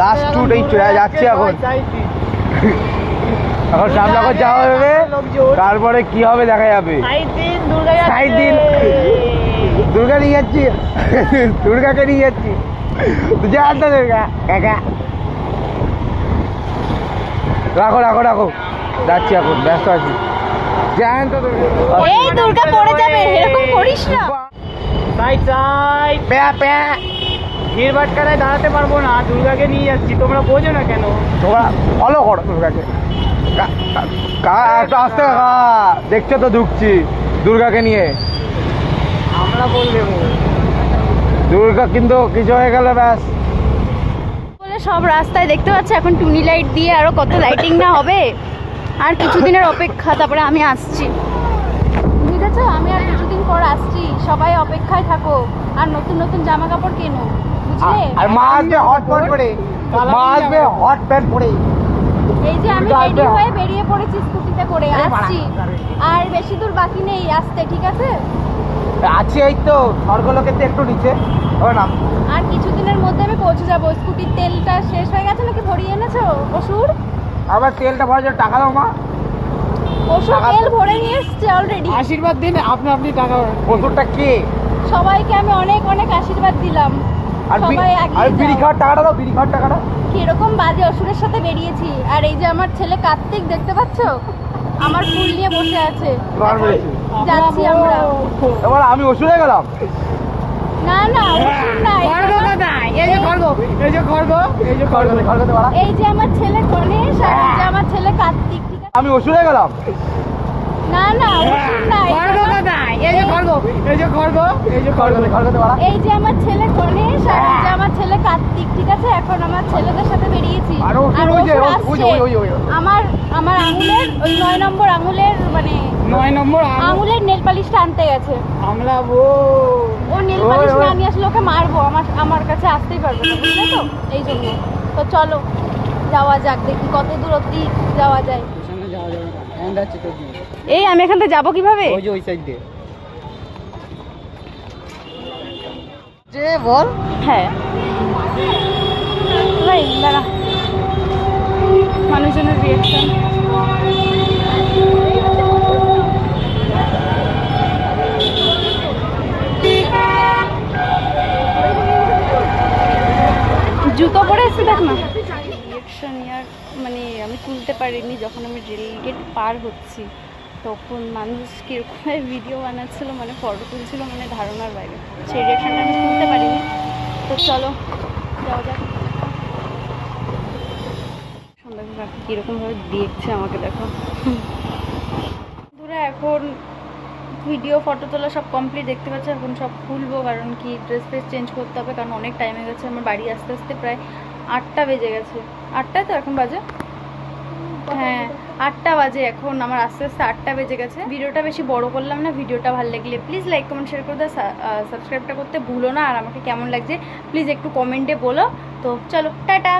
Last টুট এই চলে যাচ্ছে এখন। এখন সামলাকর যাওয়া হবে। তারপরে কি হবে দেখা যাবে। সাইড দিন দুর্গা নিয়ে যাচ্ছি। দুর্গাকে নিয়ে যাচ্ছি। যান তো দুর্গা কাকা। রাখো রাখো রাখো। যাচ্ছি এখন ব্যস্ত আছি। তো দুর্গা। এই দুর্গা পড়ে যাবে এরকম করিস না। প্যা প্যা। ভিড় ভাটকারায় দাঁড়াতে পারব না দুর্গাকে নিয়ে যাচ্ছি। তোমরা বোঝো না কেন? তোমরা ফলো করো দুর্গাকে। কা- কা- কা- একটু আসতে দেখছ তো ঢুকছি দুর্গাকে নিয়ে। আমরা বললে দুর্গা কিন্তু কিছু হয়ে গেলে ব্যাস। বলে সব রাস্তায় দেখতে পাচ্ছি এখন টুনি লাইট দিয়ে আরও কত লাইটিং না হবে। আর কিছুদিনের অপেক্ষা তারপরে আমি আসছি। ঠিক আছে আমি আর কিছুদিন পর আসছি। সবাই অপেক্ষায় থাকো। আর নতুন নতুন জামা কাপড় কেনো। আর মা আসবে হট প্যান্ট পরে মা আসবে হট প্যান্ট পরে এই যে আমি রেডি হয়ে বেরিয়ে পড়েছি স্কুটিতে করে আসছি। আর বেশি দূর বাকি নেই আসতে ঠিক আছে? আছে এই তো স্বর্গলোকের তো একটু নিচে। ও না আর কিছুদিনের মধ্যে আমি পৌঁছে যাব। স্কুটির তেলটা শেষ হয়ে গেছে নাকি ভরিয়ে এনেছো অসুর? আবার তেলটা ভরার জন্য টাকা দাও মা। টাকা তেল ভরে নিয়ে এসছে অলরেডি আশীর্বাদ দিন আপনি আপনি টাকা ওষুধটা কে? সবাইকে আমি অনেক অনেক আশীর্বাদ দিলাম। আর আর বিড়ি খাওয়ার টাকাটা দাও বিড়ি খাওয়ার টাকাটা। কীরকম বাজে অসুরের সাথে বেরিয়েছি। আর এই যে আমার ছেলে কার্তিক দেখতে পাচ্ছ? আমার ফুল নিয়ে বসে আছে। যাচ্ছি আমরা। এবার আমি ওষুধে গেলাম। না না অসুর না এই যে আমার- এই যে খড়গ এই যে খড়গ এই যে খড়গ। খড়গতে খড়গতে বাড়া এই যে আমার ছেলে গণেশ আর এই যে আমার ছেলে কার্তিক ঠিক আমি ওষুধে গেলাম। না না অসুর না এই যে আমার- এই যে খড়গ এই যে খড়গ এই যে খড়গ খড়গতে খড়গতে এই যে আমার ছেলে গণেশ আর এই যে আমার ছেলে কার্তিক ঠিক আছে? এখন আমার ছেলেদের সাথে বেরিয়েছি। আর ওই যে, ওই ওই। আমার আমার আঙুলের ওই নয় নম্বর আঙুলের মানে নয় নম্বর আঙুলের নেল পালিশটা আনতে গেছে। আমরা ও। ও নেল পালিশ না নিয়ে আসলে ওকে মারবো। আমার আমার কাছে আসতেই পারবে না বুঝলে তো? এই জন্য। তো চলো যাওয়া যাক দেখি কত দূর অব্দি যাওয়া যায়। দিয়ে এই আমি এখান থেকে যাব কীভাবে? ওই যে ওই সাইড দিয়ে। হ্যাঁ। ভাই, দাঁড়া। মানুষজনের রিয়াকশন জুতো পরে এসে দেখ না। রিয়াকশন ইয়ার মানে আমি তুলতে পারিনি যখন আমি রেল গেট পার হচ্ছি। তখন মানুষ কীরকম ভিডিও বানাচ্ছিল মানে ফটো তুলছিল মানে ধারণার বাইরে। সেই রিয়াকশনটা আমি তুলতে পারিনি। তো চলো, যাওয়া যাক। কীরকমভাবে দেখছে আমাকে দেখো। দূরে এখন ভিডিও ফটো তোলা সব কমপ্লিট দেখতে পাচ্ছি। এখন সব খুলবো, কারণ কি ড্রেস ফ্রেস চেঞ্জ করতে হবে, কারণ অনেক টাইম হয়ে গেছে। আমার বাড়ি আসতে আসতে প্রায় আটটা বেজে গেছে। আটটায় তো এখন বাজে? আটটা বাজে এখন, আমার আস্তে আস্তে আটটা বেজে গেছে। ভিডিওটা বেশি বড় করলাম না, ভিডিওটা ভালো লাগলে প্লিজ লাইক কমেন্ট শেয়ার করে দাও। সাবস্ক্রাইবটা করতে ভুলো না, আর আমাকে কেমন লাগছে প্লিজ একটু কমেন্টে বলো। তো চলো, টাটা!